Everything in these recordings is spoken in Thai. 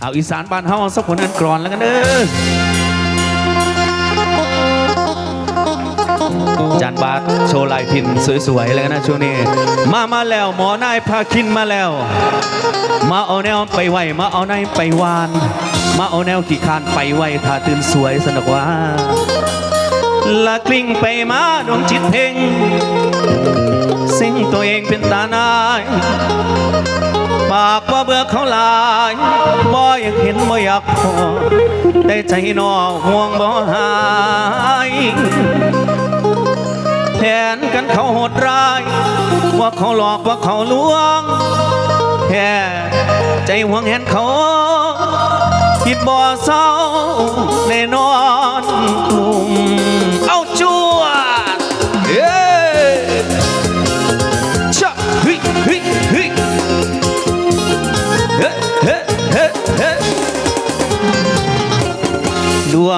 เอาอีสานบ้านเฮาสักคนนั้นกรอนแล้วกันเด้อจานบาทโชว์ลายพินสวยๆแล้วกันนะช่วงนี้ มามาแล้วหมอนายพาคินมาแล้ว มาเอาแนวไปไหวมาเอาในไปวาน มาเอาแนวขี่คานไปไหวถ้าตื่นสวยสนุกว่าละกลิ้งไปมาดวงจิตเพ่งสิ่งตัวเองเป็นตานาย ปากว่าเบื่อเขาลาย อยากเห็นบ่อยากพอแต่ใจนอห่วงบ่หายแผนกันเขาโหดร้าย ว่าเขาหลอกว่าเขาลวงแค่ใจห่วงเห็นเขาคิดบ่เศร้าแน่นอน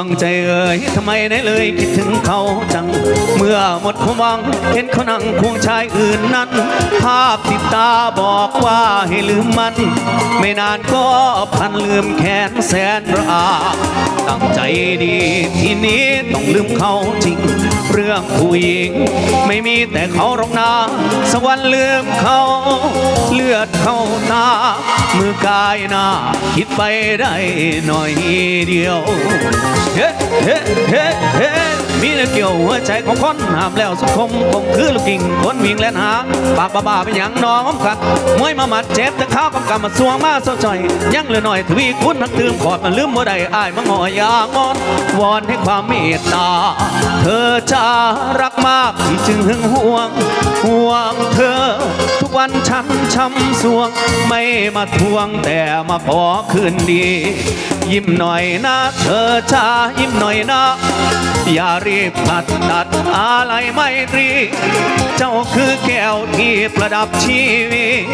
ดวงใจเอ่ยทำไมได้เลยคิดถึงเขาจัง เมื่อหมดความหวัง เห็นเขานั่งควงชายอื่นนั้น ภาพติดตาบอกว่าให้ลืมมัน ไม่นานก็พันลืมแขนแสนระอาตั้งใจดีทีนี้ต้องลืมเขาจริง เรื่องผู้หญิง ไม่มีแต่เขาหรอกนาสักวันลืมเขา มือกายหน้าคิดไปได้หน่อยเดียว เฮ้เฮ้เฮ้เฮ้มีเนื้อเกี่ยวหัวใจของคนห้ามแล้วสุขคมคงคือลูกกิ่งคนวิ่งแล่นหา ปากบ้าๆเป็นอย่างน้องขัดมวยมาหมัดเจ็บแต่ข้าวกำกำมาสวงมาเศร้าใจยังเหลือหน่อยทวีคุณนักตื่มขอดมันลืมบ่ได้อายมาหอยางอนวอนให้ความเมตตา เธอจะรักมากที่จึงหึงห่วงห่วงเธอ วันฉันช้ำสวง ไม่มาทวงแต่มาขอคืนดี ยิ้มหน่อยนะเธอจ้ายิ้มหน่อยนะ อย่ารีบตัดตัดอะไรไม่ตรี เจ้าคือแก้วที่ประดับชีวิต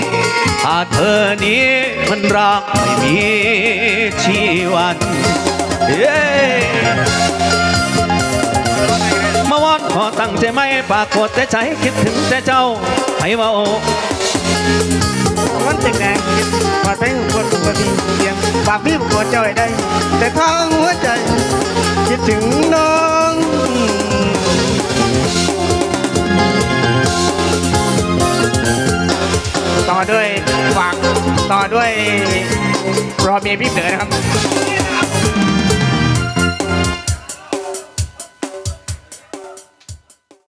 ถ้าเธอนี้มันรักไม่มีชีวันเย้มาวอนขอตั้งใจไม่ปรากฏแต่ใจคิดถึงแต่เจ้าให้ว่า มันจึงแดงปาดไปหัวตัวพี่เสียงปากพี่ปวดใจได้ แต่ทางหัวใจ คิดถึงน้องต่อด้วยฝากต่อด้วยรอเมียพี่เต๋อนะครับ